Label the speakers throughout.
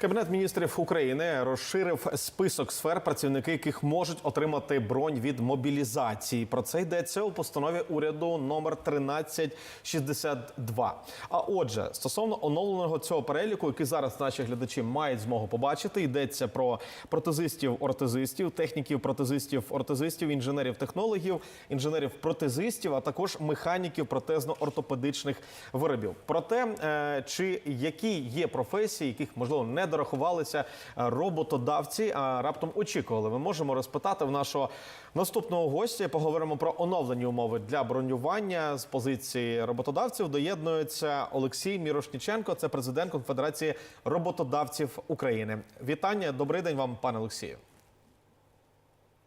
Speaker 1: Кабінет міністрів України розширив список сфер, працівники яких можуть отримати бронь від мобілізації. Про це йдеться у постанові уряду номер 1362. А отже, стосовно оновленого цього переліку, який зараз наші глядачі мають змогу побачити, йдеться про протезистів, ортезистів, техніків, протезистів, ортезистів, інженерів, технологів, інженерів, протезистів, а також механіків протезно-ортопедичних виробів. Про те, е, чи які є професії, яких можливо не дорахувалися е, роботодавці, а раптом очікували. Ми можемо розпитати в нашого наступного гостя. Поговоримо про оновлені умови для бронювання з позиції роботодавців. Доєднується Олексій Мірошніченко, це президент Конфедерації роботодавців України. Вітання, добрий день вам, пане Олексію.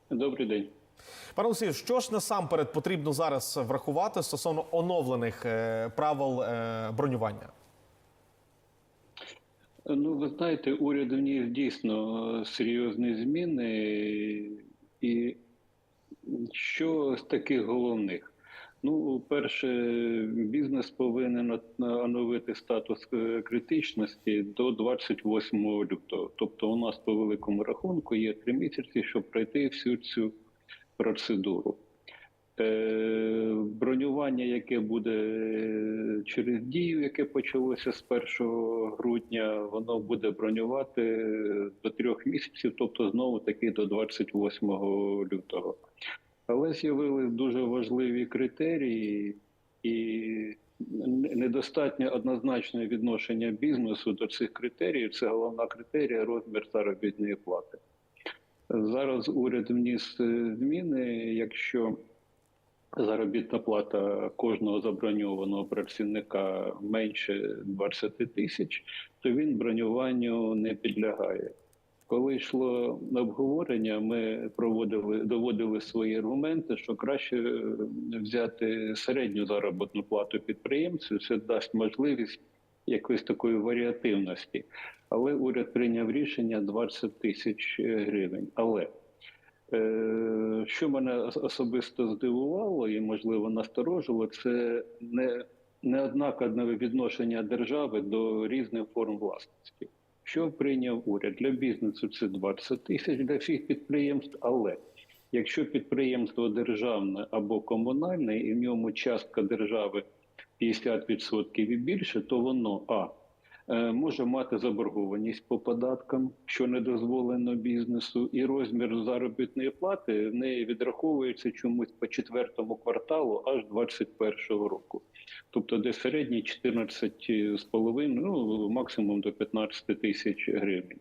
Speaker 2: Добрий день.
Speaker 1: Пане Олексію, що ж насамперед потрібно зараз врахувати стосовно оновлених е, правил е, бронювання?
Speaker 2: Ну, ви знаєте, уряд вніс дійсно серйозні зміни, і що з таких головних? Ну, перше, бізнес повинен оновити статус е, критичності до 28 лютого. Тобто, у нас по великому рахунку є три місяці, щоб пройти всю цю процедуру. Е, Бронювання, яке буде е, через дію, яке почалося з 1 грудня, воно буде бронювати до трьох місяців, тобто знову таки до 28 лютого. Але з'явились дуже важливі критерії, і недостатньо однозначне відношення бізнесу до цих критеріїв. Це головна критерія розмір заробітної плати. Зараз уряд вніс е, зміни, якщо заробітна плата кожного заброньованого працівника менше 20 тисяч, то він бронюванню не підлягає. Коли йшло обговорення, ми проводили доводили свої аргументи, що краще е, взяти середню заробітну плату підприємцю. Це дасть можливість якоїсь такої варіативності. Але уряд прийняв рішення 20 тисяч гривень. Але е, що мене особисто здивувало і, можливо, насторожило, це не, неоднакове відношення держави до різних форм власності. Що прийняв уряд для бізнесу? Це 20 тисяч для всіх підприємств. Але якщо підприємство державне або комунальне, і в ньому частка держави 50% і більше, то воно а е, може мати заборгованість по податкам, що не дозволено бізнесу, і розмір заробітної плати в неї відраховується чомусь по четвертому кварталу аж 2021 року. Тобто, де середній 14,5, ну максимум до 15 тисяч гривень.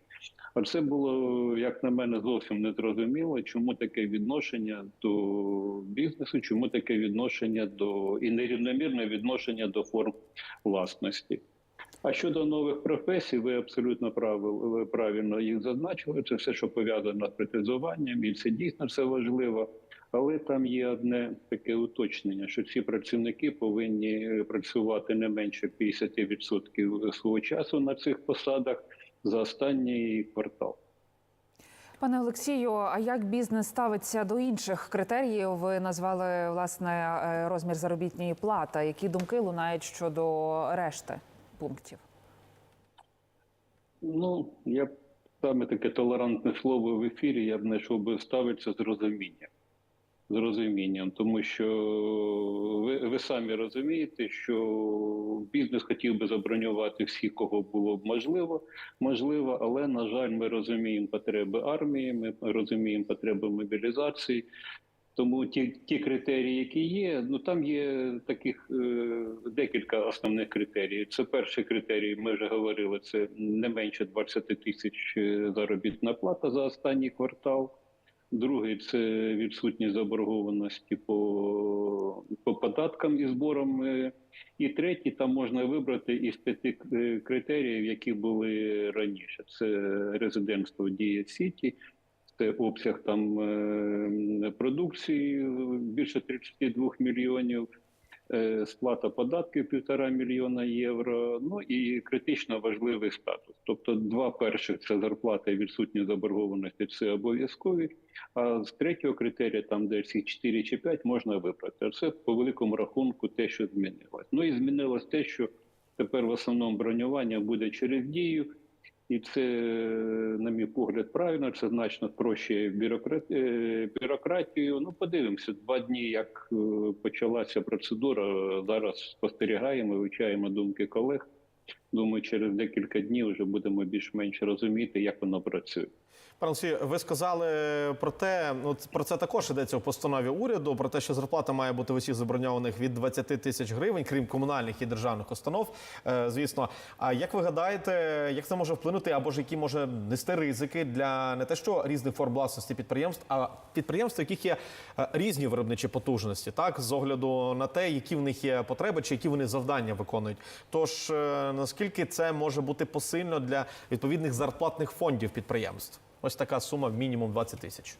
Speaker 2: А це було, як на мене, зовсім незрозуміло, чому таке відношення до бізнесу, чому таке відношення до і нерівномірне відношення до форм власності. А щодо нових професій, ви абсолютно правил- правильно їх зазначили. Це все, що пов'язано з протезуванням, і це дійсно все важливо. Але там є одне таке уточнення, що ці працівники повинні працювати не менше 50% свого часу на цих посадах за останній квартал.
Speaker 3: Пане Олексію, а як бізнес ставиться до інших критеріїв? Ви назвали власне е, розмір заробітної плати. Які думки лунають щодо решти пунктів?
Speaker 2: Ну, я б саме таке толерантне слово в ефірі, я б знайшов би ставиться з розумінням. З розумінням, тому що ви, ви самі розумієте, що бізнес хотів би забронювати всіх, кого було б можливо, можливо, але на жаль, ми розуміємо потреби армії, ми розуміємо потреби мобілізації. Тому ті, ті критерії, які є, ну там є таких е, декілька основних критеріїв. Це перший критерій, ми вже говорили, це не менше 20 тисяч е, заробітна плата за останній квартал. Другий це відсутність заборгованості по, по податкам і зборам. е. І третій там можна вибрати із п'яти е, критеріїв, які були раніше. Це резидентство в Дія Сіті, це обсяг там е, продукції більше 32 мільйонів, е, сплата податків півтора мільйона євро. Ну і критично важливий статус. Тобто, два перших це зарплата і відсутність заборгованості, це обов'язкові. А з третього критерія, там десь їх 4 чи 5, можна вибрати. Це по великому рахунку те, що змінилось. Ну і змінилось те, що тепер в основному бронювання буде через дію. І це, на мій погляд, правильно, це значно бюрократ... е, бюрократію. Ну, подивимося, два дні, як е, почалася процедура. Зараз спостерігаємо, вивчаємо думки колег. Думаю, через декілька днів вже будемо більш-менш розуміти, як воно працює.
Speaker 1: Олексію, ви сказали про те, ну про це також йдеться в постанові уряду. Про те, що зарплата має бути в усіх заброньованих від 20 тисяч гривень, крім комунальних і державних установ. е, Звісно, а як ви гадаєте, як це може вплинути, або ж які може нести ризики для не те, що різних форм власності підприємств, а підприємств, у яких є е, різні виробничі потужності, так з огляду на те, які в них є потреби, чи які вони завдання виконують. Тож е, наскільки це може бути посильно для відповідних зарплатних фондів підприємств? Ось така сума в мінімум 20 тисяч.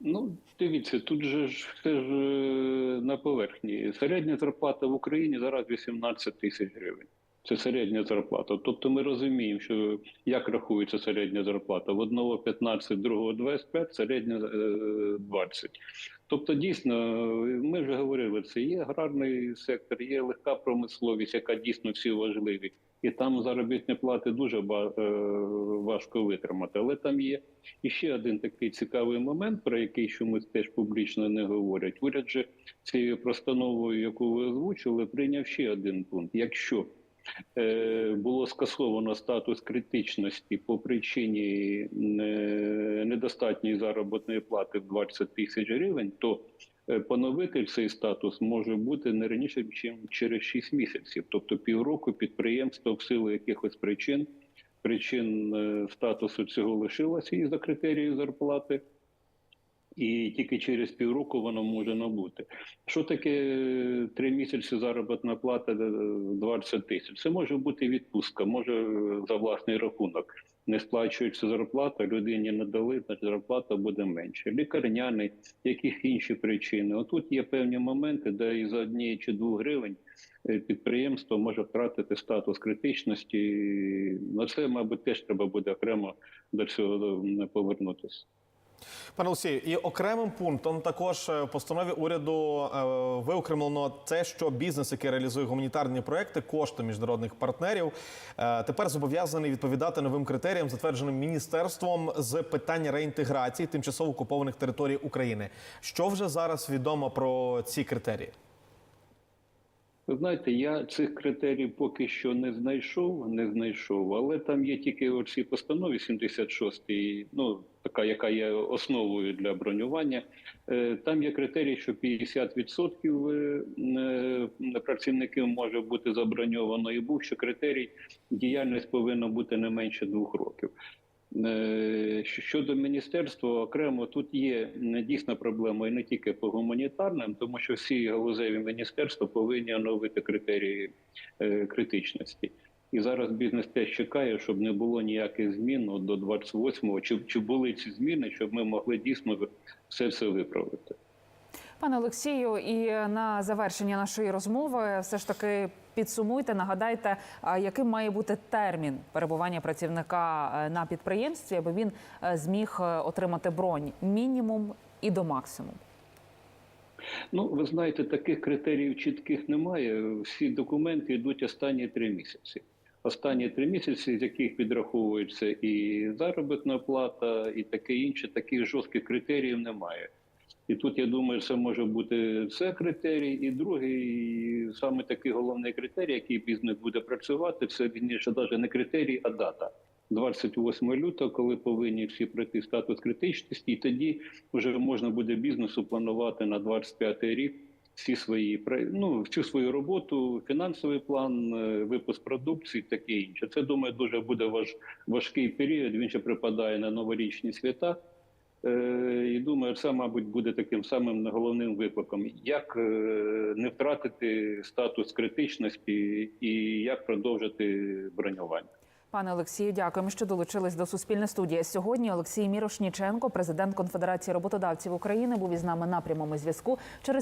Speaker 2: Ну, дивіться, тут же ж все ж е, на поверхні. Середня зарплата в Україні зараз 18 тисяч гривень. Це середня зарплата. Тобто ми розуміємо, що як рахується середня зарплата. В одного 15, другого 25, середня е, 20. Тобто, дійсно, ми вже говорили, це є аграрний сектор, є легка промисловість, яка дійсно всі важливі. І там заробітні плати дуже е, важко витримати. Але там є і ще один такий цікавий момент, про який чомусь теж публічно не говорять. Уряд же цією постановою, яку ви озвучили, прийняв ще один пункт. Якщо е, було скасовано статус критичності по причині е, недостатньої заробітної плати в 20 тисяч гривень, то поновити цей статус може бути не раніше, ніж через 6 місяців, тобто півроку підприємство в силу якихось причин причин е, статусу цього лишилося із за критерію зарплати, і тільки через півроку воно може набути. Що таке е, три місяці заробітна плата е, 20 тисяч? Це може бути відпустка, може е, за власний рахунок. Не сплачується зарплата, людині не дали, значить зарплата буде менше. Лікарняний, яких інші причини. Отут є певні моменти, де із однієї чи двох гривень е, підприємство може втратити статус критичності. На це, мабуть, теж треба буде окремо до цього повернутися.
Speaker 1: Пане Олексію, і окремим пунктом також е, в постанові уряду е, виокремлено те, що бізнес, який реалізує гуманітарні проекти, кошти міжнародних партнерів, е, тепер зобов'язаний відповідати новим критеріям, затвердженим міністерством з питань реінтеграції тимчасово окупованих територій України. Що вже зараз відомо про ці критерії?
Speaker 2: Ви знаєте, я цих критерій поки що не знайшов, не знайшов, але там є тільки у цій постанові 76, ну така, яка є основою для бронювання. Е, Там є критерій, що 50% е, е, працівників може бути заброньовано, і був ще критерій, діяльність повинна бути не менше двох років. Е, Щодо міністерства, окремо тут є дійсна проблема і не тільки по гуманітарним, тому що всі галузеві міністерства повинні оновити критерії е, критичності. І зараз бізнес теж чекає, щоб не було ніяких змін до 28-го, чи, чи були ці зміни, щоб ми могли дійсно все це виправити.
Speaker 3: Пане Олексію, і на завершення нашої розмови все ж таки підсумуйте, нагадайте, яким має бути термін перебування працівника е, на підприємстві, аби він е, зміг е, отримати бронь мінімум і до максимуму.
Speaker 2: Ну, ви знаєте, таких критеріїв чітких немає. Всі документи йдуть останні три місяці. Останні три місяці, з яких підраховується і заробітна плата, і таке інше, таких жорстких критеріїв немає. І тут я думаю, це може бути це критерій, і другий саме такий головний критерій, який бізнес буде працювати, це вірніше навіть не критерій, а дата. 28 лютого, коли повинні всі пройти статус критичності, і тоді вже можна буде бізнесу планувати на 25 рік всі свої ну, всю свою роботу, фінансовий план, е, випуск продукції, таке інше. Це думаю, дуже буде важ, важкий період. Він ще припадає на новорічні свята. Е, І думаю, це, мабуть, буде таким самим головним викликом, як е, не втратити статус критичності і як продовжити бронювання.
Speaker 3: Пане Олексію, дякуємо, що долучились до Суспільної студії. Сьогодні Олексій Мірошніченко, президент Конфедерації роботодавців України, був із нами на прямому зв'язку через.